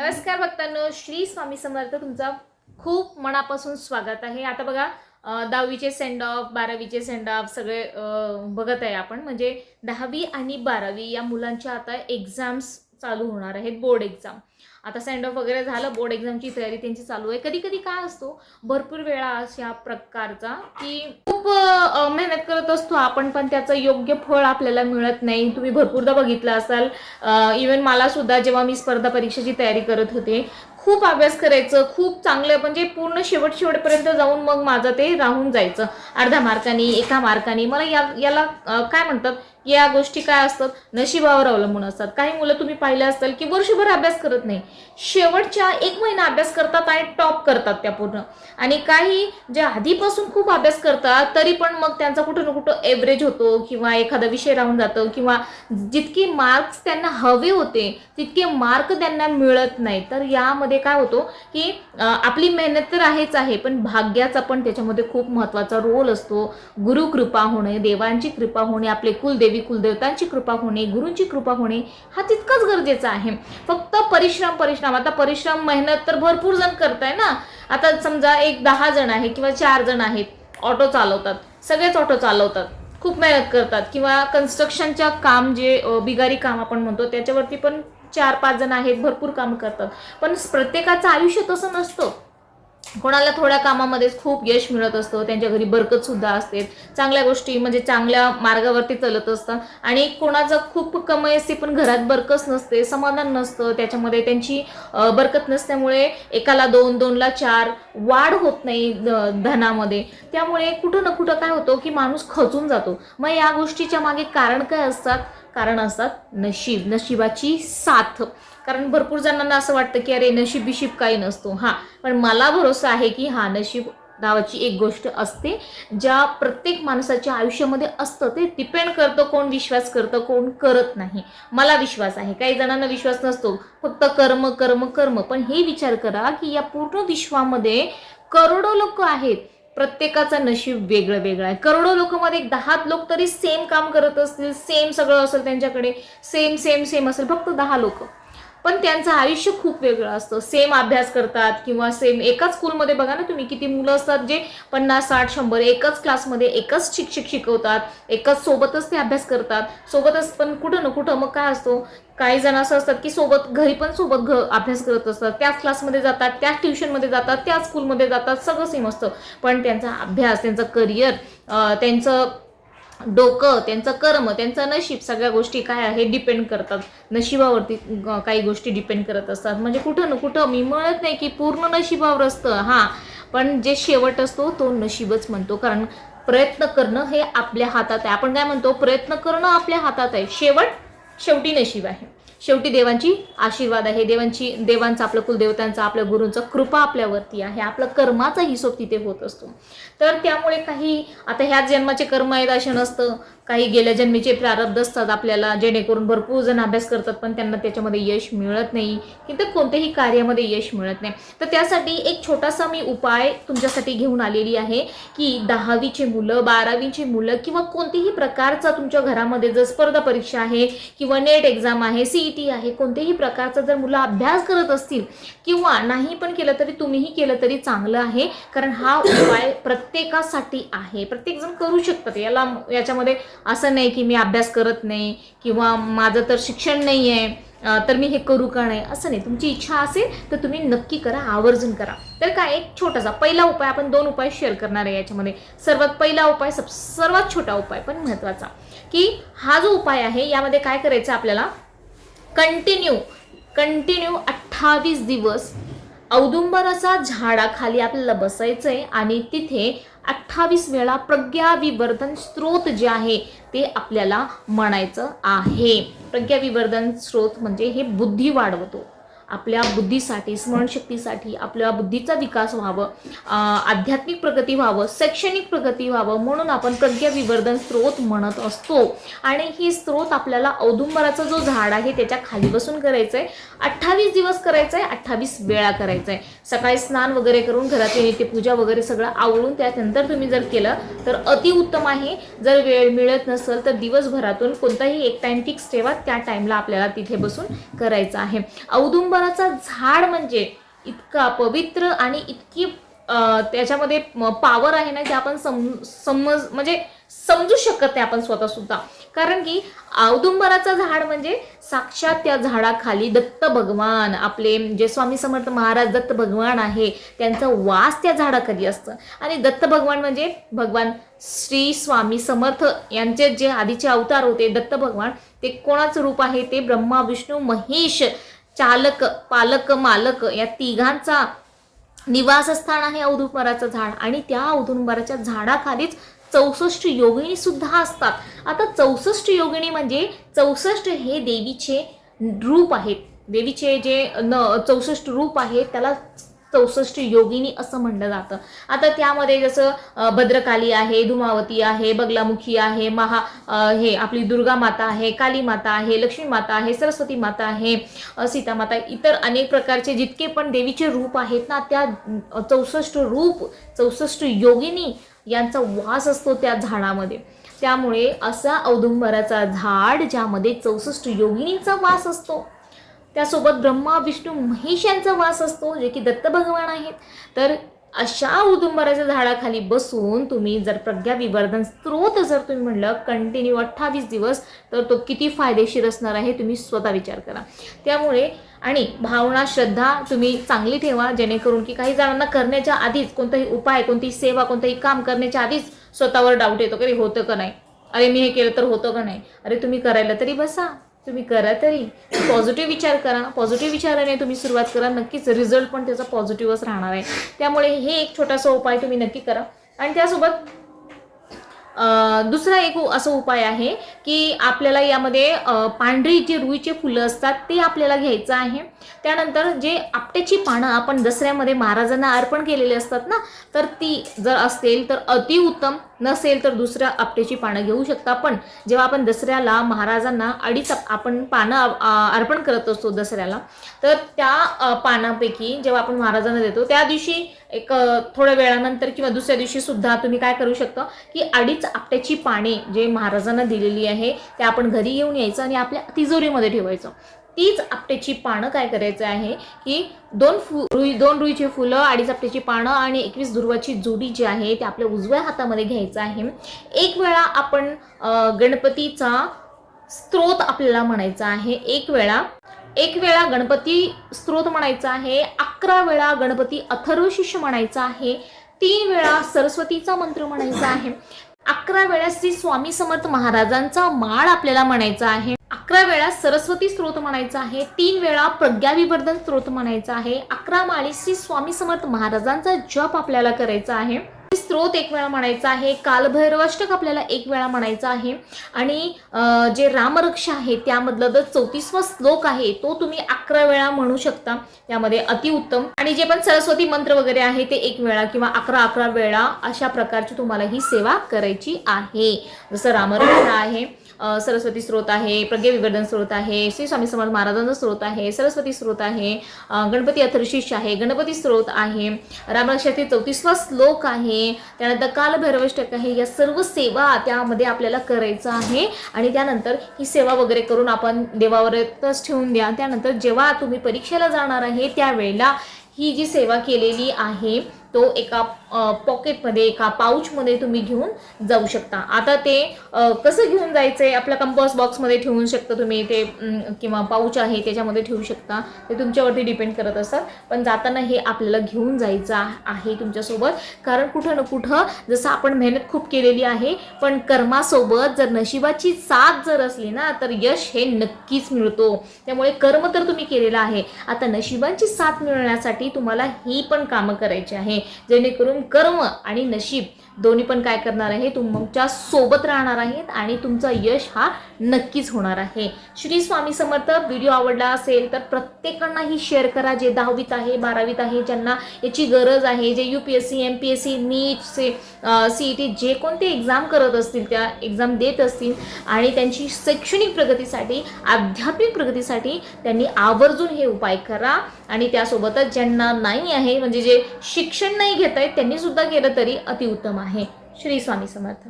नमस्कार भक्तांनो श्री स्वामी समर्थ तुमचा खूप मनापासून स्वागत आहे. आता बघा दहावीचे सेंड ऑफ बारावीचे सेंड ऑफ सगळे बघत आहे आपण. म्हणजे दहावी आणि बारावी या मुलांच्या आता एक्झाम्स चालू होणार आहेत बोर्ड एक्झाम आता सेंड ऑफ वगैरे झालं बोर्ड एक्झामची तयारी त्यांची चालू आहे. कधी कधी काय असतो भरपूर वेळा अशा प्रकारचा की खूप मेहनत करत असतो आपण पण त्याचं योग्य फळ आपल्याला मिळत नाही. तुम्ही भरपूरदा बघितलं असाल इवन मला सुद्धा जेव्हा मी स्पर्धा परीक्षेची तयारी करत होते खूप अभ्यास करायचं खूप चांगलं म्हणजे पूर्ण शेवट शेवटपर्यंत जाऊन मग माझं ते राहून जायचं. अर्ध्या मार्काने एका मार्काने. मला या याला काय म्हणतात या गोष्टी काय असतात? नशिबावर अवलंबून असतात. काही मुलं तुम्ही पाहिलं असाल की वर्षभर अभ्यास करत नाही. शेवटच्या एक महिना अभ्यास करतात आणि टॉप करतात त्या पूर्ण. आणि काही जे आधीपासून खूप अभ्यास करतात तरी पण मग त्यांचा कुठं ना कुठं एव्हरेज होतो किंवा एखादा विषय राहून जातो किंवा जितके मार्क्स त्यांना हवे होते तितके मार्क त्यांना मिळत नाही. तर यामध्ये काय होतो की आपली मेहनत तर आहेच आहे पण भाग्याचा पण त्याच्यामध्ये खूप महत्त्वाचा रोल असतो. गुरुकृपा होणे देवांची कृपा होणे आपले कुलदेव कुलदेवतांची कृपा होणे गुरूंची कृपा होणे हा तितकाच गरजेचा आहे. फक्त परिश्रम परिश्रम. आता परिश्रम मेहनत तर भरपूर जण करताय ना? आता समजा एक दहा जण आहे किंवा चार जण आहेत ऑटो चालवतात. सगळेच ऑटो चालवतात. खूप मेहनत करतात. किंवा कन्स्ट्रक्शनच्या काम जे बिगारी काम आपण म्हणतो त्याच्यावरती पण चार पाच जण आहेत भरपूर काम करतात. पण प्रत्येकाचं आयुष्य तसं नसतं. कोणाला थोड्या कामामध्येच खूप यश मिळत असतं त्यांच्या घरी बरकत सुद्धा असते. चांगल्या गोष्टी म्हणजे चांगल्या मार्गावरती चालत असतात आणि कोणाचं खूप कमाई असते पण घरात बरकत नसते समाधान नसतं त्याच्यामध्ये त्यांची बरकत नसल्यामुळे एकाला दोन दोनला चार वाढ होत नाही धनामध्ये. त्यामुळे कुठं ना कुठं काय होतं की माणूस खचून जातो. मग या गोष्टीच्या मागे कारण काय असतात? कारण असतात नशीब नशिबाची साथ. कारण भरपूर जणांना असं वाटतं की अरे नशीब बिशीब काही नसतो. हां पण मला भरोसा आहे की हा नशीब नावाची एक गोष्ट असते. ज्या प्रत्येक माणसाच्या आयुष्यामध्ये असतं ते डिपेंड करतं कोण विश्वास करतं कोण करत नाही. मला विश्वास आहे. काही जणांना विश्वास नसतो. फक्त कर्म कर्म कर्म. पण हे विचार करा की या पूर्ण विश्वामध्ये करोडो लोक आहेत. प्रत्येकाचं नशीब वेगळं वेगळं आहे. करोडो लोकांमध्ये एक दहा लोक तरी सेम काम करत असतील सेम सगळं असेल त्यांच्याकडे. सेम सेम सेम असेल. फक्त दहा लोक. पण त्यांचं आयुष्य खूप वेगळं असतं. सेम अभ्यास करतात किंवा सेम एकाच स्कूलमध्ये बघा ना तुम्ही किती मुलं असतात जे पन्नास साठ शंभर एकच क्लासमध्ये एकच शिक्षक शिकवतात एकच सोबतच ते अभ्यास करतात. सोबतच पण कुठं ना कुठं मग काय असतो काही जण असं असतात की सोबत घरी पण सोबत घ अभ्यास करत असतात. त्याच क्लासमध्ये जातात त्याच ट्युशनमध्ये जातात त्याच स्कूलमध्ये जातात सगळं सेम असतं. पण त्यांचा अभ्यास त्यांचं करिअर त्यांचं डोकं त्यांचं कर्म त्यांचं नशीब सगळ्या गोष्टी काय आहे डिपेंड करतात. नशिबावरती काही गोष्टी डिपेंड करत असतात. म्हणजे कुठं ना कुठं मी म्हणत नाही की पूर्ण नशिबावर असतं हां. पण जे शेवट असतो तो नशीबच म्हणतो. कारण प्रयत्न करणं हे आपल्या हातात आहे. आपण काय म्हणतो? प्रयत्न करणं आपल्या हातात आहे. शेवट शेवटी नशीब आहे. शेवटी देवांची आशीर्वाद आहे. देवांची देवांचा आपलं कुलदेवतांचा आपल्या गुरूंचा कृपा आपल्यावरती आहे. आपला कर्माचा हिशोब तिथे होत असतो. तर त्यामुळे काही आता ह्याच जन्माचे कर्म आहेत असे नसतं. काही गेल्या जन्मीचे प्रारब्ध असतात आपल्याला जेणेकरून भरपूर जण अभ्यास करतात पण त्यांना त्याच्यामध्ये यश मिळत नाही. की तर कोणत्याही कार्यामध्ये यश मिळत नाही. तर त्यासाठी एक छोटासा मी उपाय तुमच्यासाठी घेऊन आलेली आहे की दहावीचे मुलं बारावीचे मुलं किंवा कोणत्याही प्रकारचा तुमच्या घरामध्ये जर स्पर्धा परीक्षा आहे किंवा नेट एक्झाम आहे सीई टी आहे कोणत्याही प्रकारचा जर मुलं अभ्यास करत असतील किंवा नाही पण केलं तरी तुम्हीही केलं तरी चांगलं आहे. कारण हा उपाय प्रत्येकासाठी आहे. प्रत्येकजण करू शकतात. याला याच्यामध्ये असं नाही की मी अभ्यास करत नाही किंवा माझं तर शिक्षण नाही आहे तर मी हे करू का नाही? असं नाही. तुमची इच्छा असेल तर तुम्ही नक्की करा आवर्जून करा. तर काय? एक छोटासा पहिला उपाय आपण दोन उपाय शेअर करणार आहे याच्यामध्ये. सर्वात पहिला उपाय सब सर्वात छोटा उपाय पण महत्त्वाचा की हा जो उपाय आहे यामध्ये काय करायचं आपल्याला? कंटिन्यू कंटिन्यू अठ्ठावीस दिवस औदुंबराचा झाडाखाली आपल्याला बसायचं आहे आणि तिथे अठ्ठावीस वेळा प्रज्ञाविवर्धन स्त्रोत जे आहे ते आपल्याला म्हणायचं आहे. प्रज्ञाविवर्धन स्त्रोत म्हणजे हे बुद्धी वाढवतो. आपल्या बुद्धीसाठी स्मरणशक्तीसाठी आपल्या बुद्धीचा विकास व्हावं आध्यात्मिक प्रगती व्हावं शैक्षणिक प्रगती व्हावं म्हणून आपण प्रज्ञाविवर्धन स्त्रोत म्हणत असतो. आणि ही स्त्रोत आपल्याला औदुंबराचा जो झाड आहे त्याच्याखाली बसून करायचं आहे अठ्ठावीस दिवस करायचं आहे अठ्ठावीस वेळा करायचं आहे सकाळी स्नान वगैरे करून घरातली नित्यपूजा वगैरे सगळं आवळून त्यानंतर तुम्ही जर केलं तर अतिउत्तम आहे. जर वेळ मिळत नसेल तर दिवसभरातून कोणताही एक टाइम फिक्स ठेवा. त्या टाईमला आपल्याला तिथे बसून करायचं आहे. औदुंबर सरोवराचं झाड म्हणजे इतका पवित्र आणि इतकी त्याच्यामध्ये पावर आहे ना की आपण सम समज म्हणजे समजू शकत नाही आपण स्वतः सुद्धा कारण की औदुंबराचं झाड म्हणजे साक्षात त्या झाडाखाली दत्त भगवान आपले जे स्वामी समर्थ महाराज दत्त भगवान आहे त्यांचा वास त्या झाडाखाली असतं. आणि दत्त भगवान म्हणजे भगवान श्री स्वामी समर्थ यांचे जे आधीचे अवतार होते दत्त भगवान ते कोणाचं रूप आहे? ते ब्रह्मा विष्णू महेश चालक पालक मालक या तिघांचा निवासस्थान आहे औदुंबराचं झाड. आणि त्या औदुंबराच्या झाडाखालीच चौसष्ट योगिनी सुद्धा असतात. आता चौसष्ट योगिनी म्हणजे चौसष्ट हे देवीचे रूप आहेत. देवीचे जे न चौसष्ट रूप आहे त्याला चौसष्ट योगिनी असं म्हणलं जातं. आता त्यामध्ये जसं भद्रकाली आहे धुमावती आहे बगलामुखी आहे महा हे आपली दुर्गा माता आहे काली माता आहे लक्ष्मी माता आहे सरस्वती माता आहे सीता माता इतर अनेक प्रकारचे जितके पण देवीचे रूप आहेत ना त्या चौसष्ट रूप चौसष्ट योगिनी यांचा वास असतो त्या झाडामध्ये. त्यामुळे असा औदुंबराचा झाड ज्यामध्ये चौसष्ट योगिनींचा वास असतो. त्यासोबत ब्रह्मा विष्णू महेश यांचा वास असतो जे की दत्त भगवान आहेत. तर अशा उदुंबराच्या झाडाखाली बसून तुम्ही जर प्रज्ञा विवर्धन स्त्रोत जर तुम्ही म्हणलं कंटिन्यू अठ्ठावीस दिवस तर तो किती फायदेशीर असणार आहे तुम्ही स्वतः विचार करा. त्यामुळे आणि भावना श्रद्धा तुम्ही चांगली ठेवा जेणेकरून की काही जणांना करण्याच्या आधीच कोणताही उपाय कोणतीही सेवा कोणतंही काम करण्याच्या आधीच स्वतःवर डाऊट येतो की होतं का नाही? अरे मी हे केलं तर होतं का नाही? अरे तुम्ही करायला तरी बसा. तुम्ही करा तरी. पॉझिटिव्ह विचार करा पॉझिटिव्ह विचाराने तुम्ही सुरुवात करा. नक्कीच रिझल्ट पण त्याचा पॉझिटिव्हच राहणार आहे. त्यामुळे हे एक छोटासा उपाय तुम्ही नक्की करा. आणि त्यासोबत दुसरा एक असं उपाय आहे की आपल्याला यामध्ये पांढरी जे रुईचे फुलं असतात ते आपल्याला घ्यायचं आहे. त्यानंतर जे आपट्याची पानं आपण दसऱ्यामध्ये महाराजांना अर्पण केलेली असतात ना तर ती जर असेल तर अतिउत्तम नसेल तर दुसऱ्या आपट्याची पानं घेऊ शकता. पण जेव्हा आपण दसऱ्याला महाराजांना अडीच आपण पानं अर्पण करत असतो दसऱ्याला तर त्या पानापैकी जेव्हा आपण महाराजांना देतो त्या दिवशी एक थोड्या वेळानंतर किंवा दुसऱ्या दिवशी सुद्धा तुम्ही काय करू शकता की अडीच आपट्याची पाने जे महाराजांना दिलेली आहे ते आपण घरी घेऊन यायचं आणि आपल्या तिजोरीमध्ये ठेवायचं. तीच आपट्याची पानं काय करायचं आहे की दोन फु रुई दोन रुईची फुलं अडीच आपट्याची पानं आणि एकवीस धुर्वाची जोडी जी आहे ते आपल्या उजव्या हातामध्ये घ्यायचं आहे. एक वेळा आपण गणपतीचा स्त्रोत आपल्याला म्हणायचा आहे. एक वेळा एक वेळा गणपती स्त्रोत म्हणायचा आहे. अकरा वेळा गणपती अथर्वशिष्य म्हणायचा आहे. तीन वेळा सरस्वतीचा मंत्र म्हणायचा आहे. अकरा वेळा श्री स्वामी समर्थ महाराजांचा माळ आपल्याला म्हणायचा आहे. अकरा वेळा सरस्वती स्त्रोत म्हणायचा आहे तीन वेळा प्रज्ञाविवर्धन स्त्रोत म्हणायचा आहे अकरा माळी श्री स्वामी समर्थ महाराजांचा जप आपल्याला करायचा आहे. स्त्रोत एक वेळा म्हणायचा आहे कालभैरवाष्टक आपल्याला एक वेळा म्हणायचा आहे. आणि जे रामरक्ष आहे त्यामधलं जर चौतीसवा श्लोक आहे तो तुम्ही अकरा वेळा म्हणू शकता. त्यामध्ये अतिउत्तम. आणि जे पण सरस्वती मंत्र वगैरे आहे ते एक वेळा किंवा अकरा अकरा वेळा अशा प्रकारची तुम्हाला ही सेवा करायची आहे. जसं रामरक्ष आहे सरस्वती स्रोत आहे प्रज्ञाविवर्धन स्रोत आहे श्री स्वामी समर्थ महाराजांचा स्रोत आहे सरस्वती स्रोत आहे गणपती अथर्शिष्य आहे गणपती स्रोत आहे रामरक्षातील चौतीसवा श्लोक आहे त्यानंतर कालभैरवष्टक आहे या सर्व सेवा त्यामध्ये आपल्याला करायचं आहे. आणि त्यानंतर ही सेवा वगैरे करून आपण देवावरच ठेवून द्या. त्यानंतर जेव्हा तुम्ही परीक्षेला जाणार आहे त्यावेळेला ही जी सेवा केलेली आहे तो एका पॉकेटमध्ये एका पाऊचमध्ये तुम्ही घेऊन जाऊ शकता. आता ते कसं घेऊन जायचं आहे आपल्या कंपॉस बॉक्समध्ये ठेवू शकता तुम्ही. ते किंवा पाऊच आहे त्याच्यामध्ये ठेवू शकता. ते तुमच्यावरती डिपेंड करत असतात. पण जाताना हे आपल्याला घेऊन जायचं आहे तुमच्यासोबत. कारण कुठं ना कुठं जसं आपण मेहनत खूप केलेली आहे पण कर्मासोबत जर नशिबाची साथ जर असली ना तर यश हे नक्कीच मिळतो. त्यामुळे कर्म तर तुम्ही केलेलं आहे. आता नशिबांची साथ मिळण्यासाठी तुम्हाला ही पण कामं करायची आहे. जेणेकरून कर्म आणि नशीब दोन्ही पण काय करणार आहे तुमच्यासोबत राहणार आहेत आणि तुमचा यश हा नक्कीच होणार आहे. श्री स्वामी समर्थ व्हिडिओ आवडला असेल तर प्रत्येकांना ही शेअर करा जे दहावीत आहे बारावीत आहे ज्यांना याची गरज आहे जे U P S C M P S C NEET से सी ई टी जे कोणते एक्झाम करत असतील त्या एक्झाम देत असतील आणि त्यांची शैक्षणिक प्रगतीसाठी आध्यात्मिक प्रगतीसाठी त्यांनी आवर्जून हे उपाय करा. आणि त्यासोबतच ज्यांना नाही आहे म्हणजे जे शिक्षण नाही घेत आहेत त्यांनी सुद्धा केलं तरी अतिउत्तम आहे. श्री स्वामी समर्थ.